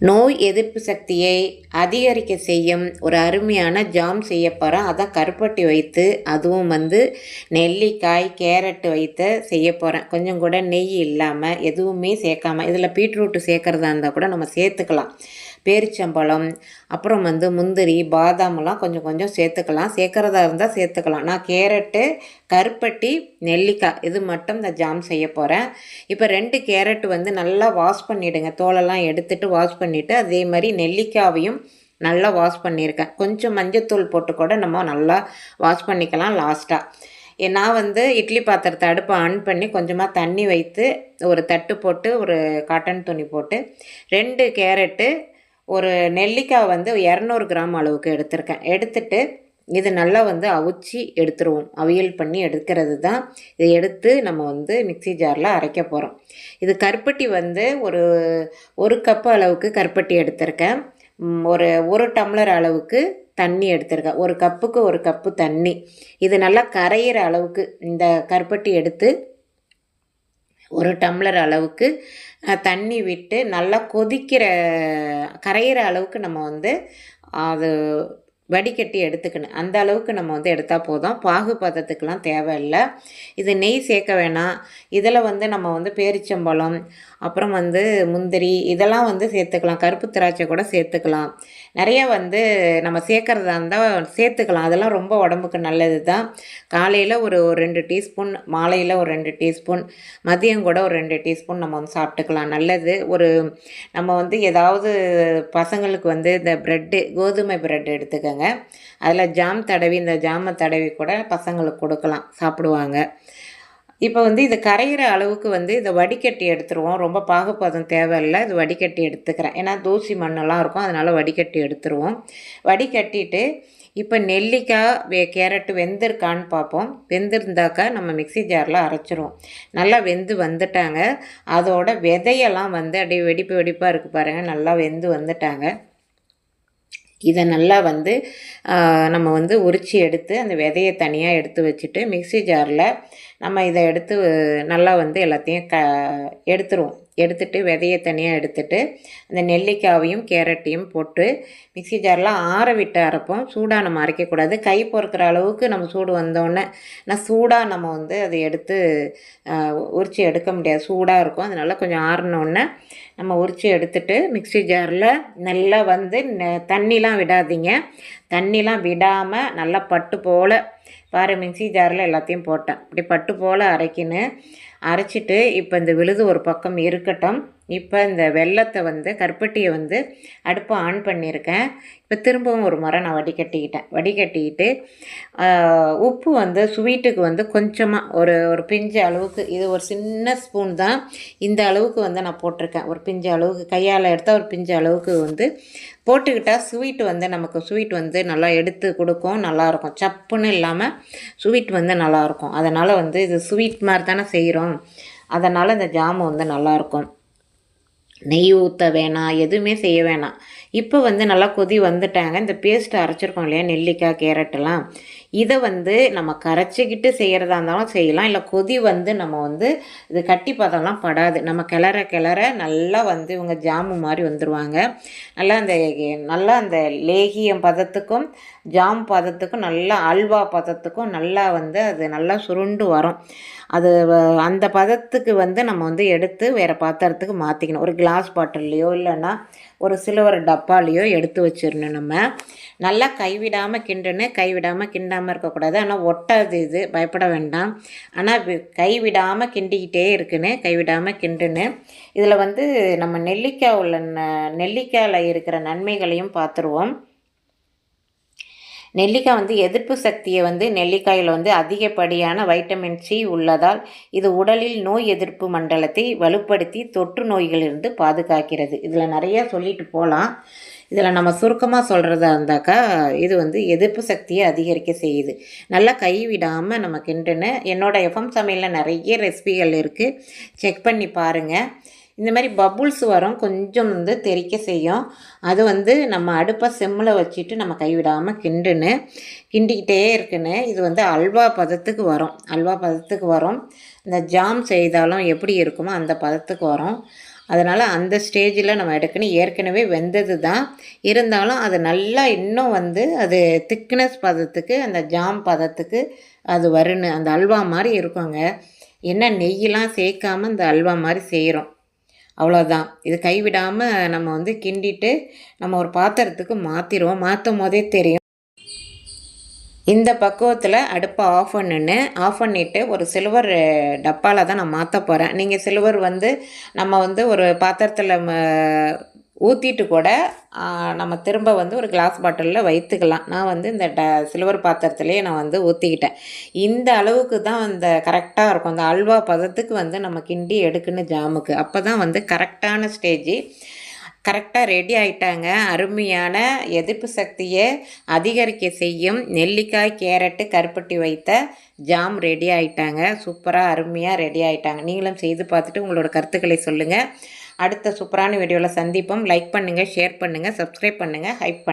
நோய் எதிர்ப்பு சக்தியை அதிகரிக்க செய்யும் ஒரு அருமையான ஜாம் செய்ய போகிறோம் அதான் கருப்பட்டி வைத்து அதுவும் வந்து நெல்லிக்காய் கேரட் வைத்து செய்ய போகிறேன் கொஞ்சம் கூட நெய் இல்லாமல் எதுவுமே சேர்க்காமல் இதில் பீட்ரூட்டு சேர்க்குறதா இருந்தால் கூட நம்ம சேர்த்துக்கலாம். பேரிச்சம்பழம் அப்புறம் வந்து முந்திரி பாதாமெல்லாம் கொஞ்சம் கொஞ்சம் சேர்த்துக்கலாம். சேர்க்குறதா இருந்தால் சேர்த்துக்கலாம். நான் கேரட்டு கருப்பட்டி நெல்லிக்காய் இது மட்டும் இந்த ஜாம் செய்ய போகிறேன் இப்போ ரெண்டு கேரட் வந்து நல்லா வாஷ் பண்ணிவிடுங்க தோலெல்லாம் எடுத்துட்டு வாஷ் பண்ணிவிட்டு அதே மாதிரி நெல்லிக்காவையும் நல்லா வாஷ் பண்ணியிருக்கேன் கொஞ்சம் மஞ்சத்தூள் போட்டு கூட நம்ம நல்லா வாஷ் பண்ணிக்கலாம் லாஸ்ட்டாக நான் வந்து இட்லி பாத்திரத்தை அடுப்பை ஆன் பண்ணி கொஞ்சமாக தண்ணி வைத்து ஒரு தட்டு போட்டு ஒரு காட்டன் துணி போட்டு ரெண்டு கேரட்டு ஒரு நெல்லிக்காய் வந்து இரநூறு கிராம் அளவுக்கு எடுத்திருக்கேன். எடுத்துட்டு இது நல்லா வந்து அவிச்சி எடுத்துருவோம். அவியல் பண்ணி எடுக்கிறது தான். இதை எடுத்து நம்ம வந்து மிக்சி ஜாரில் அரைக்க போகிறோம் இது கருப்பட்டி வந்து ஒரு ஒரு கப்பு அளவுக்கு கருப்பட்டி எடுத்திருக்கேன். ஒரு ஒரு டம்ளர் அளவுக்கு தண்ணி எடுத்திருக்கேன். ஒரு கப்புக்கு ஒரு கப்பு தண்ணி. இது நல்லா கரையிற அளவுக்கு இந்த கருப்பட்டி எடுத்து ஒரு டம்ளர் அளவுக்கு தண்ணி விட்டு நல்லா கொதிக்கிற கரையிற அளவுக்கு நம்ம வந்து அது வடிகட்டி எடுத்துக்கணும். அந்த அளவுக்கு நம்ம வந்து எடுத்தால் போதும். பாகு பதத்துக்கெலாம் தேவையில்லை. இது நெய் சேர்க்க வேணாம். இதில் வந்து நம்ம வந்து பேரிச்சம்பழம் அப்புறம் வந்து முந்திரி இதெல்லாம் வந்து சேர்த்துக்கலாம். கருப்பு திராட்சை கூட சேர்த்துக்கலாம். நிறைய வந்து நம்ம சேர்க்குறதா இருந்தால் சேர்த்துக்கலாம். அதெல்லாம் ரொம்ப உடம்புக்கு நல்லது தான். காலையில் ஒரு ஒரு ரெண்டு டீஸ்பூன் மாலையில் ஒரு ரெண்டு டீஸ்பூன் மதியம் கூட ஒரு ரெண்டு டீஸ்பூன் நம்ம வந்து சாப்பிட்டுக்கலாம். நல்லது. ஒரு நம்ம வந்து ஏதாவது பசங்களுக்கு வந்து இந்த ப்ரெட்டு கோதுமை ப்ரெட் எடுத்துக்கோங்க. அதில் ஜாம் தடவி இந்த ஜாமை தடவி கூட பசங்களுக்கு கொடுக்கலாம். சாப்பிடுவாங்க. இப்போ வந்து இது கரையிற அளவுக்கு வந்து இதை வடிகட்டி எடுத்துருவோம். ரொம்ப பாகுபாதம் தேவையில்லை. இது வடிகட்டி எடுத்துக்கிறேன். ஏன்னா தூசி மண்ணெல்லாம் இருக்கும். அதனால் வடிகட்டி எடுத்துருவோம். வடிகட்டிட்டு இப்போ நெல்லிக்காய் வே கேரட்டு வெந்திருக்கான்னு பார்ப்போம். வெந்திருந்தாக்கா நம்ம மிக்ஸி ஜாரில் அரைச்சிருவோம். நல்லா வெந்து வந்துட்டாங்க. அதோட விதையெல்லாம் வந்து அப்படியே வெடிப்பு வெடிப்பாக இருக்குது பாருங்கள் நல்லா வெந்து வந்துட்டாங்க. இதை நல்லா வந்து நம்ம வந்து உரித்து எடுத்து அந்த விதையை தனியாக எடுத்து வச்சுட்டு மிக்ஸி ஜாரில் நம்ம இதை எடுத்து நல்லா வந்து எல்லாத்தையும் க எடுத்துருவோம். எடுத்துட்டு விதையை தனியாக எடுத்துட்டு அந்த நெல்லிக்காவையும் கேரட்டையும் போட்டு மிக்ஸி ஜாரில் ஆற விட்டு அரைப்போம். சூடாக நம்ம அரைக்கக்கூடாது. கை பொறுக்கிற அளவுக்கு நம்ம சூடு வந்தோடனே நான் சூடாக நம்ம வந்து அதை எடுத்து உரித்து எடுக்க முடியாது. சூடாக இருக்கும். அதனால் கொஞ்சம் ஆறினோடனே நம்ம உரித்து எடுத்துட்டு மிக்ஸி ஜாரில் நல்லா வந்து தண்ணிலாம் விடாதீங்க. தண்ணிலாம் விடாமல் நல்லா பட்டு போல் பாரு மிக்சி ஜாரில் எல்லாத்தையும் போட்டேன். இப்படி பட்டு போல் அரைக்கின்னு அரைச்சிட்டு இப்போ இந்த விழுது ஒரு பக்கம் இருக்கட்டும். இப்போ இந்த வெள்ளத்தை வந்து கருப்பட்டியை வந்து அடுப்பை ஆன் பண்ணியிருக்கேன். இப்போ திரும்பவும் ஒரு முறை நான் வடிகட்டிக்கிட்டேன். வடிகட்டிக்கிட்டு உப்பு வந்து ஸ்வீட்டுக்கு வந்து கொஞ்சமாக ஒரு ஒரு பிஞ்சு அளவுக்கு இது ஒரு சின்ன ஸ்பூன் தான். இந்த அளவுக்கு வந்து நான் போட்டிருக்கேன். ஒரு பிஞ்சு அளவுக்கு கையால் எடுத்தால் ஒரு பிஞ்சு அளவுக்கு வந்து போட்டுக்கிட்டால் ஸ்வீட் வந்து நமக்கு ஸ்வீட் வந்து நல்லா எடுத்து கொடுக்கும் நல்லாயிருக்கும் சப்புன்னு இல்லாமல் ஸ்வீட் வந்து நல்லாயிருக்கும் அதனால் வந்து இது ஸ்வீட் மாதிரி தானே செய்கிறோம் அதனால் இந்த ஜாமு வந்து நல்லாயிருக்கும் நெய் ஊற்ற வேணாம் எதுவுமே செய்ய வேணாம். இப்போ வந்து நல்லா கொதி வந்துட்டாங்க. இந்த பேஸ்ட் அரைச்சிருக்கோம் இல்லையா? நெல்லிக்காய் கேரட்டெல்லாம் இதை வந்து நம்ம கரைச்சிக்கிட்டு செய்கிறதா இருந்தாலும் செய்யலாம். இல்லை கொதி வந்து நம்ம வந்து இது கட்டி பதம்லாம் படாது. நம்ம கிளற கிளற நல்லா வந்து இவங்க ஜாமு மாதிரி வந்துடுவாங்க நல்லா அந்த நல்லா அந்த லேகியம் பதத்துக்கும் ஜாம் பதத்துக்கும் நல்லா அல்வா பதத்துக்கும் நல்லா வந்து அது நல்லா சுருண்டு வரும். அது வ- அந்த பதத்துக்கு வந்து நம்ம வந்து எடுத்து வேறு பாத்திரத்துக்கு மாற்றிக்கணும் ஒரு கிளாஸ் பாட்டில்லையோ இல்லைன்னா ஒரு சில்வர் டப்பாலையோ எடுத்து வச்சிடணும் நம்ம. நல்லா கைவிடாமல் கிண்டுன்னு கைவிடாமல் கிண்டாமல் இருக்கக்கூடாது. ஆனால் ஒட்டாது இது. பயப்பட வேண்டாம். ஆனால் கைவிடாமல் கிண்டிக்கிட்டே இருக்குன்னு கைவிடாமல் கிண்டுன்னு. இதில் வந்து நம்ம நெல்லிக்காய் உள்ள ந- நெல்லிக்காயில் இருக்கிற நன்மைகளையும் பார்த்துருவோம் நெல்லிக்காய் வந்து எதிர்ப்பு சக்தியை வந்து நெல்லிக்காயில் வந்து அதிகப்படியான வைட்டமின் சி உள்ளதால் இது உடலில் நோய் எதிர்ப்பு மண்டலத்தை வலுப்படுத்தி தொற்று நோய்களிலிருந்து பாதுகாக்கிறது. இதில் நிறைய சொல்லிட்டு போகலாம் இதில் நம்ம சுருக்கமாக சொல்கிறதா இருந்தாக்கா இது வந்து எதிர்ப்பு சக்தியை அதிகரிக்க செய்யுது. நல்லா கைவிடாமல் நம்ம கிண்டுன்னு என்னோடய எஃப்எம் சமையலில் நிறைய ரெசிபிகள் இருக்குது செக் பண்ணி பாருங்கள் இந்த மாதிரி பபுள்ஸ் வரும் கொஞ்சம் வந்து தெறிக்க செய்யும். அது வந்து நம்ம அடுப்பை செம்மில் வச்சுட்டு நம்ம கைவிடாமல் கிண்டுன்னு கிண்டிக்கிட்டே இருக்குன்னு இது வந்து அல்வா பதத்துக்கு வரும். அல்வா பதத்துக்கு வரும். இந்த ஜாம் செய்தாலும் எப்படி இருக்குமோ அந்த பதத்துக்கு வரும். அதனால் அந்த ஸ்டேஜில் நம்ம எடுக்கணும். ஏற்கனவே வெந்தது தான். இருந்தாலும் அது நல்லா இன்னும் வந்து அது திக்னஸ் பதத்துக்கு அந்த ஜாம் பதத்துக்கு அது வருன்னு அந்த அல்வா மாதிரி இருக்குங்க. என்ன நெய்யெலாம் சேர்க்காம இந்த அல்வா மாதிரி செய்கிறோம் அவ்வளோதான் இது கைவிடாமல் நம்ம வந்து கிண்டிட்டு நம்ம ஒரு பாத்திரத்துக்கு மாற்றிடுவோம் மாற்றும் போதே தெரியும். இந்த பக்குவத்தில் அடுப்பை ஆஃப் பண்ணுன்னு ஆஃப் பண்ணிவிட்டு ஒரு சில்வர் டப்பாவில் தான் நான் மாற்ற போகிறேன் நீங்கள் சில்வர் வந்து நம்ம வந்து ஒரு பாத்திரத்தில் ஊற்றிட்டு கூட நம்ம திரும்ப வந்து ஒரு கிளாஸ் பாட்டிலில் வைத்துக்கலாம். நான் வந்து இந்த ட சில்வர் பாத்திரத்துலேயே நான் வந்து ஊற்றிக்கிட்டேன் இந்த அளவுக்கு தான் அந்த கரெக்டாக இருக்கும். அந்த அல்வா பதத்துக்கு வந்து நம்ம கிண்டி எடுக்கணும் ஜாமுக்கு. அப்போ தான் வந்து கரெக்டான ஸ்டேஜ் கரெக்டாக ரெடி ஆயிட்டாங்க. அருமையான எதிர்ப்பு சக்தியை அதிகரிக்க செய்யும் நெல்லிக்காய் கேரட்டு கருப்பட்டி வைத்த ஜாம் ரெடி ஆயிட்டாங்க. சூப்பராக அருமையாக ரெடி ஆயிட்டாங்க. நீங்களும் செய்து பார்த்துட்டு உங்களோட கருத்துக்களை சொல்லுங்கள் அடுத்த சூப்பரான வீடியோவில் சந்திப்போம். லைக் பண்ணுங்கள் ஷேர் பண்ணுங்கள் சப்ஸ்கிரைப் பண்ணுங்கள் ஹைப் பண்ணுங்கள்